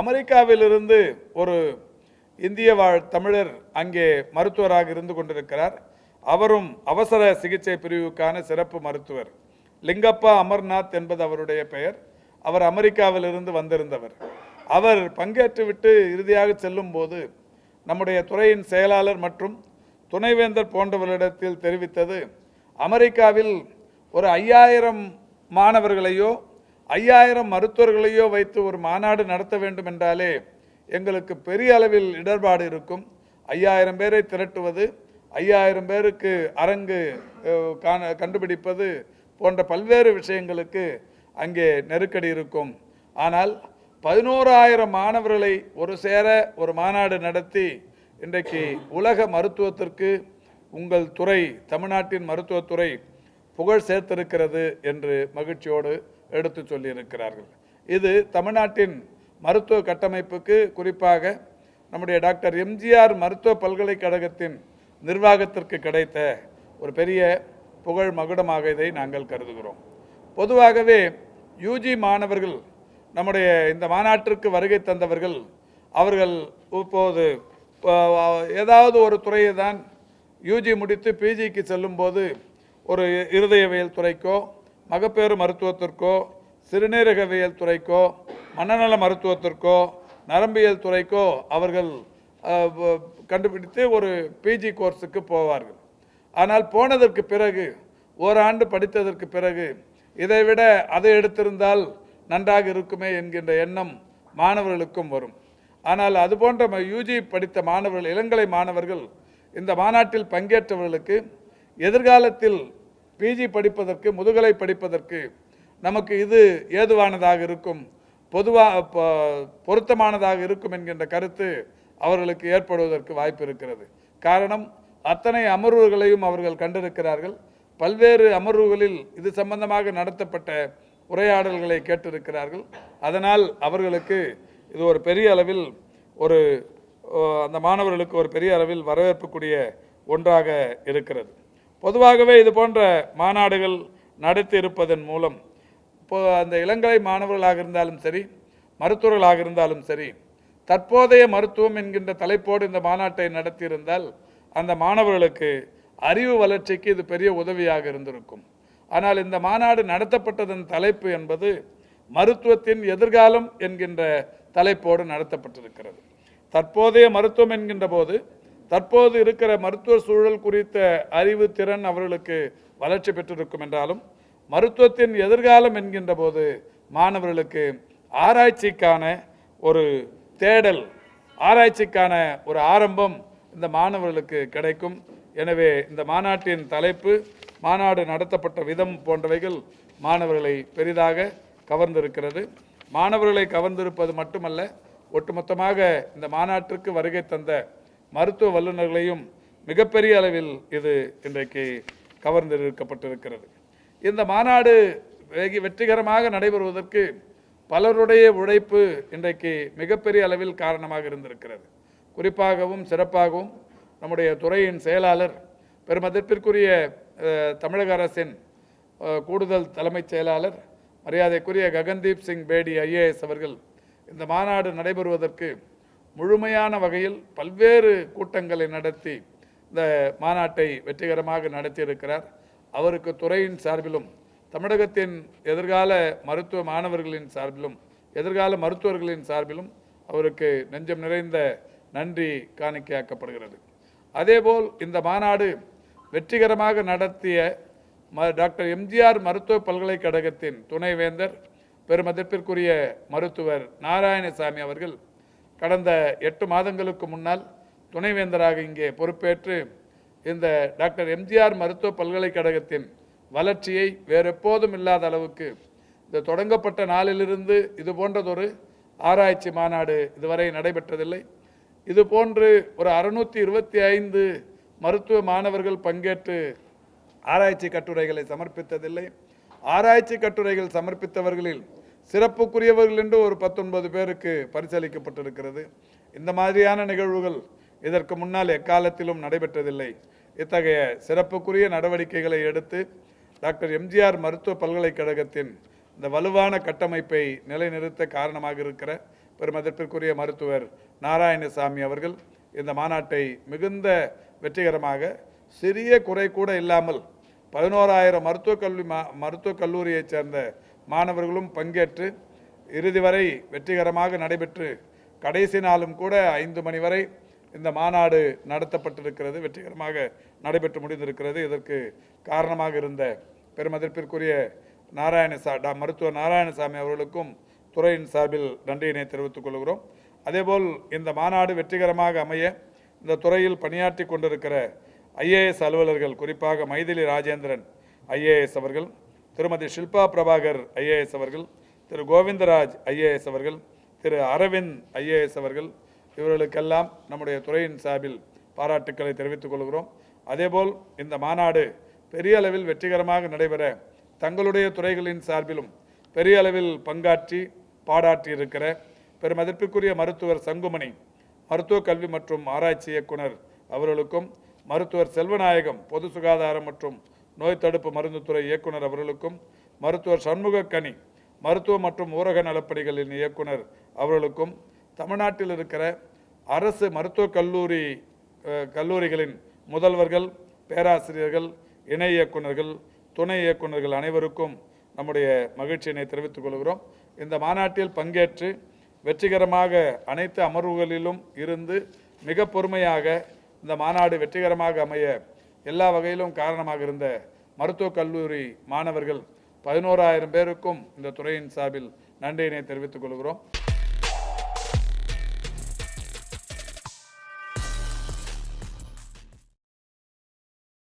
அமெரிக்காவிலிருந்து ஒரு இந்திய வாழ் தமிழர் அங்கே மருத்துவராக இருந்து கொண்டிருக்கிறார். அவரும் அவசர சிகிச்சை பிரிவுக்கான சிறப்பு மருத்துவர். லிங்கப்பா அமர்நாத் என்பது அவருடைய பெயர். அவர் அமெரிக்காவிலிருந்து வந்திருந்தவர். அவர் பங்கேற்றுவிட்டு இறுதியாக செல்லும் போது நம்முடைய துறையின் செயலாளர் மற்றும் துணைவேந்தர் போன்றவர்களிடத்தில் தெரிவித்தது அமெரிக்காவில் ஒரு ஐயாயிரம் மாணவர்களையோ ஐயாயிரம் மருத்துவர்களையோ வைத்து ஒரு மாநாடு நடத்த வேண்டும் என்றாலே எங்களுக்கு பெரிய அளவில் இடர்பாடு இருக்கும். ஐயாயிரம் பேரை திரட்டுவது ஐயாயிரம் பேருக்கு அரங்கு காண கண்டுபிடிப்பது போன்ற பல்வேறு விஷயங்களுக்கு அங்கே நெருக்கடி இருக்கும். ஆனால் பதினோராயிரம் மாணவர்களை ஒரு சேர ஒரு மாநாடு நடத்தி இன்றைக்கு உலக மருத்துவத்திற்கு உங்கள் துறை தமிழ்நாட்டின் மருத்துவத்துறை புகழ் சேர்த்திருக்கிறது என்று மகிழ்ச்சியோடு எடுத்து சொல்லியிருக்கிறார்கள். இது தமிழ்நாட்டின் மருத்துவ கட்டமைப்புக்கு குறிப்பாக நம்முடைய டாக்டர் எம்ஜிஆர் மருத்துவ பல்கலைக்கழகத்தின் நிர்வாகத்திற்கு கிடைத்த ஒரு பெரிய புகழ் மகுடமாக இதை நாங்கள் கருதுகிறோம். பொதுவாகவே யூஜி மாணவர்கள் நம்முடைய இந்த மாநாட்டிற்கு வருகை தந்தவர்கள் அவர்கள் இப்போது ஏதாவது ஒரு துறையை தான் யூஜி முடித்து பிஜிக்கு செல்லும்போது ஒரு இருதயவியல் துறைக்கோ மகப்பேறு மருத்துவத்திற்கோ சிறுநீரகவியல் துறைக்கோ மனநல மருத்துவத்திற்கோ நரம்பியல் துறைக்கோ அவர்கள் கண்டுபிடித்து ஒரு பிஜி கோர்ஸுக்கு போவார்கள். ஆனால் போனதற்கு பிறகு ஓராண்டு படித்ததற்கு பிறகு இதைவிட அதை எடுத்திருந்தால் நன்றாக இருக்குமே என்கின்ற எண்ணம் மாணவர்களுக்கும் வரும். ஆனால் அதுபோன்ற யூஜி படித்த மாணவர்கள் இளங்கலை மாணவர்கள் இந்த மாநாட்டில் பங்கேற்றவர்களுக்கு எதிர்காலத்தில் பிஜி படிப்பதற்கு முதுகலை படிப்பதற்கு நமக்கு இது ஏதுவானதாக இருக்கும்? பொதுவாக பொருத்தமானதாக இருக்கும் என்கின்ற கருத்து அவர்களுக்கு ஏற்படுவதற்கு வாய்ப்பு இருக்கிறது. காரணம் அத்தனை அமர்வுகளையும் அவர்கள் கண்டிருக்கிறார்கள். பல்வேறு அமர்வுகளில் இது சம்பந்தமாக நடத்தப்பட்ட உரையாடல்களை கேட்டிருக்கிறார்கள். அதனால் அவர்களுக்கு இது ஒரு பெரிய அளவில் ஒரு அந்த மாணவர்களுக்கு ஒரு பெரிய அளவில் வரவேற்புக்குரிய ஒன்றாக இருக்கிறது. பொதுவாகவே இது போன்ற மாநாடுகள் நடத்தி இருப்பதன் மூலம் இப்போ அந்த இளங்கலை மாணவர்களாக இருந்தாலும் சரி மருத்துவர்களாக இருந்தாலும் சரி தற்போதைய மருத்துவம் என்கின்ற தலைப்போடு இந்த மாநாட்டை நடத்தியிருந்தால் அந்த மாணவர்களுக்கு அறிவு வளர்ச்சிக்கு இது பெரிய உதவியாக இருந்திருக்கும். ஆனால் இந்த மாநாடு நடத்தப்பட்டதன் தலைப்பு என்பது மருத்துவத்தின் எதிர்காலம் என்கின்ற தலைப்போடு நடத்தப்பட்டிருக்கிறது. தற்போதைய மருத்துவம் என்கின்ற போது தற்போது இருக்கிற மருத்துவ சூழல் குறித்த அறிவு திறன் அவர்களுக்கு வளர்ச்சி பெற்றிருக்கும் என்றாலும் மருத்துவத்தின் எதிர்காலம் என்கின்ற போது மாணவர்களுக்கு ஆராய்ச்சிக்கான ஒரு தேடல் ஆராய்ச்சிக்கான ஒரு ஆரம்பம் இந்த மாணவர்களுக்கு கிடைக்கும். எனவே இந்த மாநாட்டின் தலைப்பு மாநாடு நடத்தப்பட்ட விதம் போன்றவைகள் மாணவர்களை பெரிதாக கவர்ந்திருக்கிறது. மாணவர்களை கவர்ந்திருப்பது மட்டுமல்ல ஒட்டுமொத்தமாக இந்த மாநாட்டிற்கு வருகை தந்த மருத்துவ வல்லுநர்களையும் மிகப்பெரிய அளவில் இது இன்றைக்கு கவர்ந்திருக்கப்பட்டிருக்கிறது இந்த மாநாடு வெகு வெற்றிகரமாக நடைபெறுவதற்கு பலருடைய உழைப்பு இன்றைக்கு மிகப்பெரிய அளவில் காரணமாக இருந்திருக்கிறது. குறிப்பாகவும் சிறப்பாகவும் நம்முடைய துறையின் செயலாளர் பெருமதிப்பிற்குரிய தமிழக அரசின் கூடுதல் தலைமைச் செயலாளர் மரியாதைக்குரிய ககன்தீப் சிங் பேடி ஐஏஎஸ் அவர்கள் இந்த மாநாடு நடைபெறுவதற்கு முழுமையான வகையில் பல்வேறு கூட்டங்களை நடத்தி இந்த மாநாட்டை வெற்றிகரமாக நடத்தியிருக்கிறார். அவருக்கு துறையின் சார்பிலும் தமிழகத்தின் எதிர்கால மருத்துவ மாணவர்களின் சார்பிலும் எதிர்கால மருத்துவர்களின் சார்பிலும் அவருக்கு நெஞ்சம் நிறைந்த நன்றி காணிக்கையாக்கப்படுகிறது. அதேபோல் இந்த மாநாடு வெற்றிகரமாக நடத்திய ம டாக்டர் எம்ஜிஆர் மருத்துவ பல்கலைக்கழகத்தின் துணைவேந்தர் பெருமதிப்பிற்குரிய மருத்துவர் நாராயணசாமி அவர்கள் கடந்த எட்டு மாதங்களுக்கு முன்னால் துணைவேந்தராக இங்கே பொறுப்பேற்று இந்த டாக்டர் எம்ஜிஆர் மருத்துவ பல்கலைக்கழகத்தின் வளர்ச்சியை வேறெப்போதும் இல்லாத அளவுக்கு இந்த தொடங்கப்பட்ட நாளிலிருந்து இது போன்றதொரு ஆராய்ச்சி மாநாடு இதுவரை நடைபெற்றதில்லை. இது போன்று ஒரு அறுநூற்றி இருபத்தி ஐந்து மருத்துவ மாணவர்கள் பங்கேற்று ஆராய்ச்சி கட்டுரைகளை சமர்ப்பித்ததில்லை. ஆராய்ச்சி கட்டுரைகள் சமர்ப்பித்தவர்களில் சிறப்புக்குரியவர்கள் என்று ஒரு பத்தொன்பது பேருக்கு பரிசளிக்கப்பட்டிருக்கிறது. இந்த மாதிரியான நிகழ்வுகள் இதற்கு முன்னால் எக்காலத்திலும் நடைபெற்றதில்லை. இத்தகைய சிறப்புக்குரிய நடவடிக்கைகளை எடுத்து டாக்டர் எம்ஜிஆர் மருத்துவ பல்கலைக்கழகத்தின் இந்த வலுவான கட்டமைப்பை நிலைநிறுத்த காரணமாக இருக்கிற பெருமதிப்பிற்குரிய மருத்துவர் நாராயணசாமி அவர்கள் இந்த மாநாட்டை மிகுந்த வெற்றிகரமாக சிறிய குறை கூட இல்லாமல் பதினோராயிரம் மருத்துவக் கல்வி மா மருத்துவக் கல்லூரியைச் சேர்ந்த மாணவர்களும் பங்கேற்று இறுதி வரை வெற்றிகரமாக நடைபெற்று கடைசி நாளும் கூட ஐந்து மணி வரை இந்த மாநாடு நடத்தப்பட்டிருக்கிறது வெற்றிகரமாக நடைபெற்று முடிந்திருக்கிறது. இதற்கு காரணமாக இருந்த பெருமதிப்பிற்குரிய நாராயணசா டா மருத்துவர் நாராயணசாமி அவர்களுக்கும் துறையின் சார்பில் நன்றியினை தெரிவித்துக் கொள்கிறோம். அதேபோல் இந்த மாநாடு வெற்றிகரமாக அமைய இந்த துறையில் பணியாற்றி கொண்டிருக்கிற ஐஏஎஸ் அலுவலர்கள் குறிப்பாக மைதிலி ராஜேந்திரன் ஐஏஎஸ் அவர்கள் திருமதி ஷில்பா பிரபாகர் ஐஏஎஸ் அவர்கள் திரு கோவிந்தராஜ் ஐஏஎஸ் அவர்கள் திரு அரவிந்த் ஐஏஎஸ் அவர்கள் இவர்களுக்கெல்லாம் நம்முடைய துறையின் சார்பில் பாராட்டுக்களை தெரிவித்துக் கொள்கிறோம். அதேபோல் இந்த மாநாடு பெரிய அளவில் வெற்றிகரமாக நடைபெற தங்களுடைய துறைகளின் சார்பிலும் பெரிய அளவில் பங்காற்றி பாடாற்றி இருக்கிற பெருமதிப்பிற்குரிய மருத்துவர் சங்குமணி மருத்துவ கல்வி மற்றும் ஆராய்ச்சி இயக்குனர் அவர்களுக்கும் மருத்துவர் செல்வநாயகம் பொது சுகாதாரம் மற்றும் நோய் தடுப்பு மருந்துத்துறை இயக்குனர் அவர்களுக்கும் மருத்துவர் சண்முக கனி மருத்துவ மற்றும் ஊரக நலப்பணிகளின் இயக்குனர் அவர்களுக்கும் தமிழ்நாட்டில் இருக்கிற அரசு மருத்துவக் கல்லூரி கல்லூரிகளின் முதல்வர்கள் பேராசிரியர்கள் இணை இயக்குனர்கள் துணை இயக்குனர்கள் அனைவருக்கும் நம்முடைய மகிழ்ச்சியினை தெரிவித்துக் கொள்கிறோம். இந்த மாநாட்டில் பங்கேற்று வெற்றிகரமாக அனைத்து அமர்வுகளிலும் இருந்து மிக பொறுமையாக இந்த மாநாடு வெற்றிகரமாக அமைய எல்லா வகையிலும் காரணமாக இருந்த மருத்துவக் கல்லூரி மாணவர்கள் பதினோராயிரம் பேருக்கும் இந்த துறையின் சார்பில் நன்றியினை தெரிவித்துக் கொள்கிறோம்.